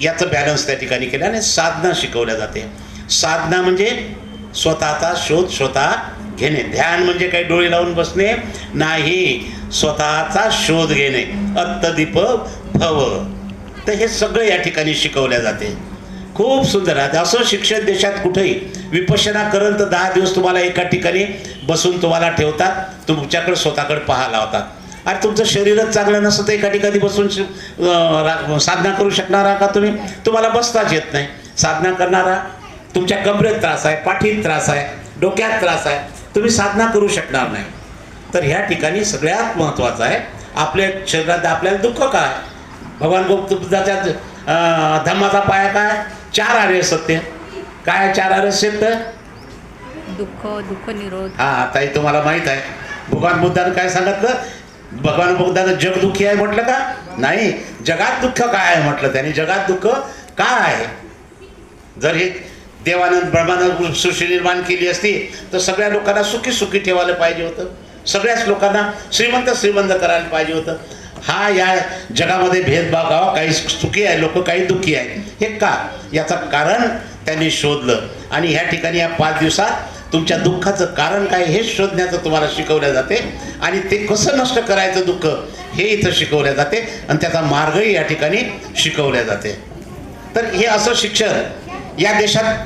याचं बॅलन्स त्या ठिकाणी केलं आणि साधना शिकवल्या जाते. साधना म्हणजे स्वतःचा शोध स्वतः घेणे. ध्यान म्हणजे काही डोळे लावून बसणे. नाही स्वतःचा शोध घेणे. अत्तदीप भव. तर हे सगळं या ठिकाणी शिकवल्या जाते. खूप सुंदर. आहे असं शिक्षण देशात कुठेही विपशना करत तर दहा दिवस तुम्हाला एका ठिकाणी बसून तुम्हाला ठेवतात. तुमच्याकडे स्वतःकडे पाहायला होतात आणि तुमचं शरीरच चांगलं नसतं तर एका ठिकाणी बसून साधना करू शकणार का तुम्ही? तुम्हाला बसताच येत नाही. साधना करणारा तुमच्या कमरेत त्रास आहे पाठीत त्रास आहे डोक्यात त्रास आहे. तुम्ही साधना करू शकणार नाही. तर ह्या ठिकाणी सगळ्यात महत्त्वाचं आहे आपल्या शरीरात आपल्याला दुःख काय? भगवान बुद्धाच्या अं, धम्माचा पाया काय? चार आर्य सत्य. काय चार आर्य सत्य? दुःख दुःख निरोध. हा ताई तुम्हाला माहीत आहे. भगवान बुद्धानं काय सांगितलं? भगवान बुद्धानं जग दुःखी आहे म्हटलं का? नाही जगात दुःख काय आहे म्हटलं त्याने? जगात दुःख काय आहे? जर हे देवानं ब्रह्मानं सृष्टी निर्माण केली असती तर सगळ्या लोकांना सुखी सुखी ठेवायला पाहिजे होतं. सगळ्याच लोकांना श्रीमंत श्रीमंत करायला पाहिजे होतं. हा या जगामध्ये भेदभाव गावा काही सुखी आहे लोक काही दुःखी आहे हे का? याचं कारण त्यांनी शोधलं. आणि ह्या ठिकाणी या पाच दिवसात तुमच्या दुःखाचं कारण काय हे शोधण्याचं तुम्हाला शिकवलं जाते. आणि ते कसं नष्ट करायचं दुःख हे इथं शिकवलं जाते. आणि त्याचा मार्गही या ठिकाणी शिकवल्या जाते. तर हे असं शिक्षण या देशात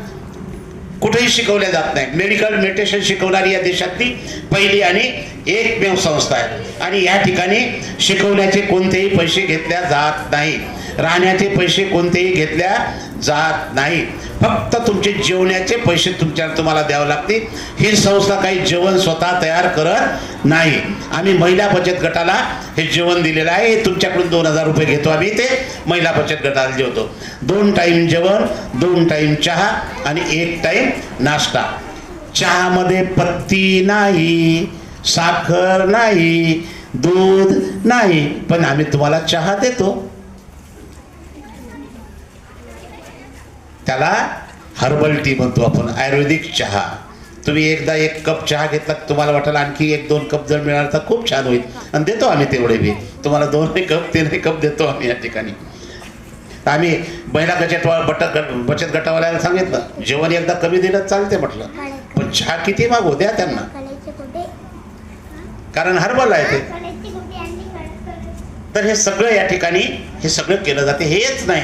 कुठेही शिकवल्या जात नाही. मेडिकल मेडिटेशन शिकवणारी या देशातली पहिली आणि एकमेव संस्था आहे. आणि या ठिकाणी शिकवण्याचे कोणतेही पैसे घेतल्या जात नाही. राहण्याचे पैसे कोणतेही घेतल्या जात नाही. फक्त तुमचे जेवण्याचे पैसे तुमच्या तुम्हाला द्यावे लागतील. ही संस्था काही जेवण स्वतः तयार करत नाही. आम्ही महिला बचत गटाला हे जेवण दिलेलं आहे. हे तुमच्याकडून दोन हजार रुपये घेतो आम्ही ते महिला बचत गटाला जेवतो दोन टाईम जेवण दोन टाईम चहा आणि एक टाईम नाश्ता. चहामध्ये पत्ती नाही साखर नाही दूध नाही. पण आम्ही तुम्हाला चहा देतो. त्याला हर्बल टी म्हणतो आपण आयुर्वेदिक चहा. तुम्ही एकदा एक कप चहा घेतला तुम्हाला वाटेल आणखी एक दोन कप जर मिळाला तर खूप छान होईल. आणि देतो आम्ही तेवढे बी. तुम्हाला दोनही कप तीनही कप देतो आम्ही या ठिकाणी. तर आम्ही महिला बचत बट बचत गटावाल्याला सांगितलं जेवण एकदा कमी दिलं चालते म्हटलं. पण चहा किती मागू? द्या त्यांना. कारण हर्बल आहे ते. तर हे सगळं या ठिकाणी हे सगळं केलं जाते हेच नाही.